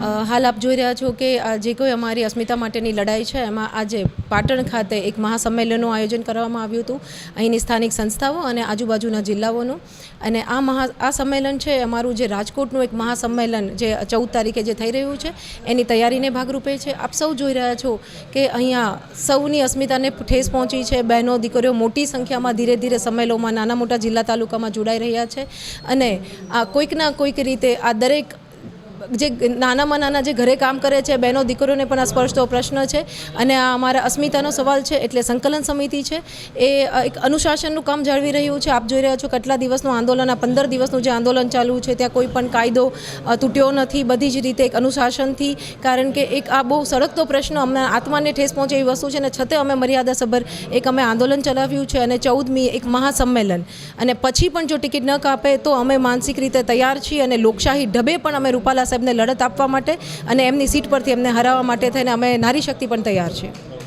હાલ આપ જોઈ રહ્યા છો કે જે કોઈ અમારી અસ્મિતા માટેની લડાઈ છે, એમાં આજે પાટણ ખાતે એક મહાસંમેલનનું આયોજન કરવામાં આવ્યું હતું. અહીંની સ્થાનિક સંસ્થાઓ અને આજુબાજુના જિલ્લાઓનું. અને આ મહા, આ સંમેલન છે અમારું જે રાજકોટનું એક મહાસંમેલન જે ચૌદ તારીખે જે થઈ રહ્યું છે, એની તૈયારીને ભાગરૂપે છે. આપ સૌ જોઈ રહ્યા છો કે અહીંયા સૌની અસ્મિતાને ઠેસ પહોંચી છે. બહેનો, દીકરીઓ મોટી સંખ્યામાં ધીરે ધીરે સંમેલનોમાં નાના મોટા જિલ્લા તાલુકામાં જોડાઈ રહ્યા છે. અને આ કોઈકના કોઈક રીતે આ દરેક જે નાનામાં નાના જે ઘરે કામ કરે છે, બહેનો દીકરીઓને પણ આ સ્પર્શતો પ્રશ્ન છે અને આ અમારા અસ્મિતાનો સવાલ છે, એટલે સંકલન સમિતિ છે, એ એક અનુશાસનનું કામ જાળવી રહ્યું છે. આપ જોઈ રહ્યા છો કેટલા દિવસનું આંદોલન, આ પંદર દિવસનું જે આંદોલન ચાલુ છે, ત્યાં કોઈ પણ કાયદો તૂટ્યો નથી. બધી જ રીતે એક અનુશાસનથી, કારણ કે એક આ બહુ સળગતો પ્રશ્ન અમને આત્માને ઠેસ પહોંચે એવી વસ્તુ છે અને છતાં અમે મર્યાદાસભર એક અમે આંદોલન ચલાવ્યું છે અને ચૌદમી એક મહાસંમેલન. અને પછી પણ જો ટિકિટ ન કાપે તો અમે માનસિક રીતે તૈયાર છીએ અને લોકશાહી ઢબે પણ અમે રૂપાલા સાહેબને લડત આપવા માટે અને એમની સીટ પરથી એમને હરાવવા માટે થઈને અમે નારી શક્તિ પણ તૈયાર છે